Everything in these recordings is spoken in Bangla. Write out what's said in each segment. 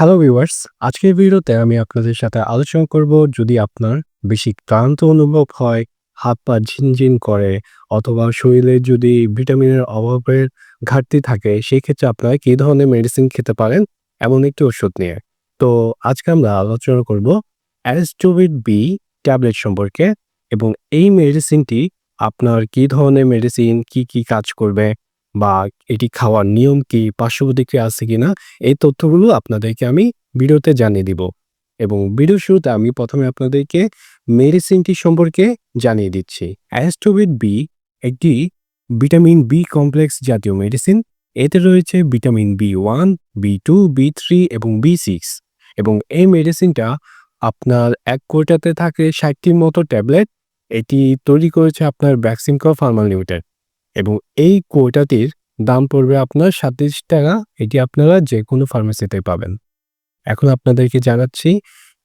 হ্যালো ভিউয়ার্স আজকের ভিডিওতে আমি আপনাদের সাথে আলোচনা করব যদি আপনার বেশি ক্লান্ত অনুভব হয়, হাত পা ঝিনঝিন করে অথবা শরীরে যদি ভিটামিনের অভাবের ঘাটতি থাকে সেই ক্ষেত্রে আপনারা কী ধরনের মেডিসিন খেতে পারেন এমন একটি ওষুধ নিয়ে। তো আজকে আমরা আলোচনা করব অ্যারিস্টোভিট বি ট্যাবলেট সম্পর্কে এবং এই মেডিসিনটি আপনার কী ধরনের মেডিসিন কি কি কাজ করবে বা এটি খাওয়ার নিয়ম কি পার্শ্ব আছে কিনা, এই তথ্যগুলো আপনাদেরকে আমি ভিডিওতে জানিয়ে দিব। এবং ভিডিও শুরুতে আমি প্রথমে আপনাদেরকে মেডিসিনটি সম্পর্কে জানিয়ে দিচ্ছি। অ্যাস্টোবিট বি একটি ভিটামিন বি কমপ্লেক্স জাতীয় মেডিসিন। এতে রয়েছে vitamin B one, B two, B three এবং বি সিক্স। এবং এই মেডিসিনটা আপনার এক কোটাতে থাকে ষাটটির মতো ট্যাবলেট। এটি তৈরি করেছে আপনার ভ্যাকসিনকো ফার্মাল লিমিটেড। এবং এই কোটাটির দাম পড়বে আপনার সাতত্রিশ টাকা। এটি আপনারা যে কোনো ফার্মেসিতে পাবেন। এখন আপনাদেরকে জানাচ্ছি,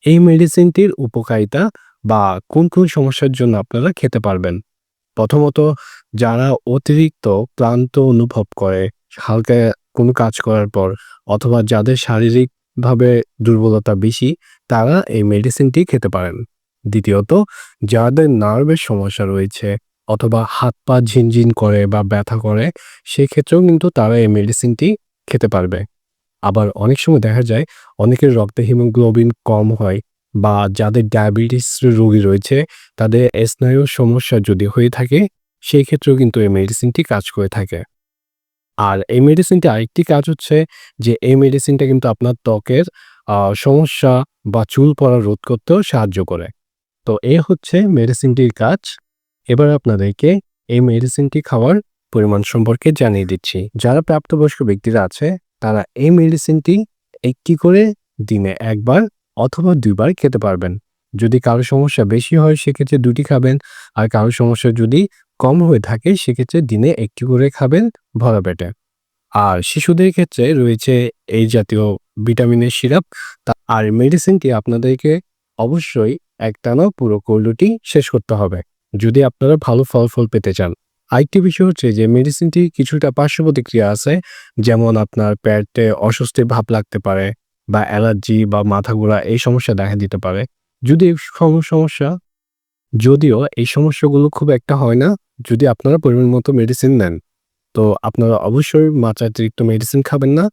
এই মেডিসিনটির উপকারিতা বা কোন কোন সমস্যার জন্য আপনারা খেতে পারবেন। প্রথমত, যারা অতিরিক্ত ক্লান্ত অনুভব করে, হালকা কোনো কাজ করার পর, অথবা যাদের শারীরিকভাবে দুর্বলতা বেশি, তারা এই মেডিসিনটি খেতে পারেন। দ্বিতীয়ত, যাদের নার্ভের সমস্যা রয়েছে অথবা হাত পা ঝিনঝিন করে বা ব্যথা করে, সেক্ষেত্রেও কিন্তু তারা এই মেডিসিনটি খেতে পারবে। আবার অনেক সময় দেখা যায়, অনেকের রক্তে হিমোগ্লোবিন কম হয় বা যাদের ডায়াবেটিস রোগী রয়েছে, তাদের স্নায়ুর সমস্যা যদি হয়ে থাকে সেই ক্ষেত্রেও কিন্তু এই মেডিসিনটি কাজ করে থাকে। আর এই মেডিসিনটি আরেকটি কাজ হচ্ছে যে, এই মেডিসিনটা কিন্তু আপনার ত্বকের সমস্যা বা চুল পড়া রোধ করতেও সাহায্য করে। তো এ হচ্ছে মেডিসিনটির কাজ। এবার আপনাদেরকে এই মেডিসিনটি খাওয়ার পরিমাণ সম্পর্কে জানিয়ে দিচ্ছি। যারা প্রাপ্তবয়স্ক ব্যক্তিরা আছে, তারা এই মেডিসিনটি একটি করে দিনে একবার অথবা দুইবার খেতে পারবেন। যদি কারও সমস্যা বেশি হয়, সেক্ষেত্রে দুটি খাবেন। আর কারও সমস্যা যদি কম হয়ে থাকে, সেক্ষেত্রে দিনে একটি করে খাবেন ভরা পেটে। আর শিশুদের ক্ষেত্রে রয়েছে এই জাতীয় ভিটামিনের সিরাপ। আর মেডিসিনটি আপনাদেরকে অবশ্যই একটানা পুরো কোল্ডটি শেষ করতে হবে। যদি আপনারা ভালো ফলাফল পেতে চান। আরেকটি বিষয় হচ্ছে যে মেডিসিনটি কিছুটা পার্শ্ব প্রতিক্রিয়া আছে, যেমন আপনার পেটে অস্বস্তি ভাব লাগতে পারে বা অ্যালার্জি বা মাথা ঘোরা এই সমস্যা দেখা দিতে পারে। যদি সমস্যা, যদিও এই সমস্যাগুলো খুব একটা হয় না, যদি আপনারা পরিমাণ মতো মেডিসিন নেন, তো আপনারা অবশ্যই মাত্রাতিরিক্ত মেডিসিন খাবেন না।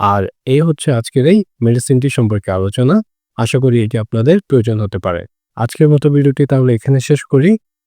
আর এই হচ্ছে আজকের এই মেডিসিনটি সম্পর্কে আলোচনা। আশা করি এটি আপনাদের প্রয়োজন হতে পারে। আজকের মতো ভিডিওটি তাহলে এখানে শেষ করি।